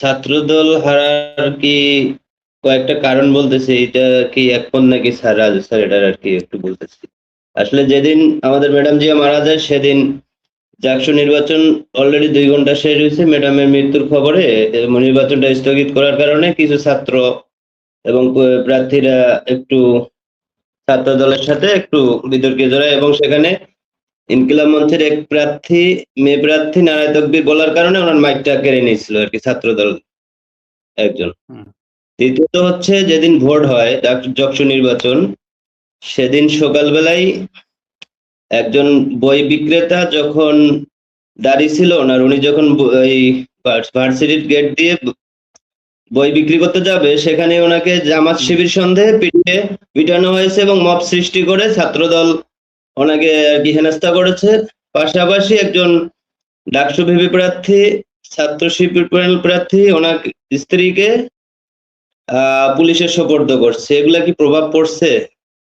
ছাত্রদল হারার কি কয়েকটা কারণ বলতেছে? এটা কি এখন নাকি স্যার রাজু স্যার এটার আর কি একটু বলতেছি। আসলে যেদিন আমাদের ম্যাডাম জিয়া মারা যায়, সেদিন জাকসু নির্বাচন অলরেডি দুই ঘণ্টা শেষ হয়েছে। ম্যাডামের মৃত্যুর খবরে নির্বাচনটা স্থগিত করার কারণে কিছু ছাত্র এবং প্রার্থীরা একটু ছাত্র দলের সাথে একটু বিতর্কে জড়ায় এবং সেখানে ইনকিলাব মঞ্চের এক প্রার্থী মেয়ে প্রার্থী নারায় তকবির বলার কারণে ওনার মাইকটা কেড়ে নিয়েছিল আর কি ছাত্র দল একজন। দ্বিতীয়ত হচ্ছে যেদিন ভোট হয় যক্ষু নির্বাচন সেদিন সকালবেলায় একজন বই বিক্রেতা যখন দাঁড়িয়ে ছিল ওনার উনি যখন এই ভার্সিটির গেট দিয়ে বই বিক্রি করতে যাবে সেখানে ওনাকে জামাত শিবির সন্দেহে পিঠে পিটানো হয়েছে এবং মব সৃষ্টি করে ছাত্রদল ওনাকে আর কি হেনস্থা করেছে। পাশাপাশি একজন ডাকসু ভিপি প্রার্থী ছাত্র শিবির প্রার্থী, ওনার স্ত্রীকে, আহ পুলিশের সোপর্দ করছে। এগুলা কি প্রভাব পড়ছে?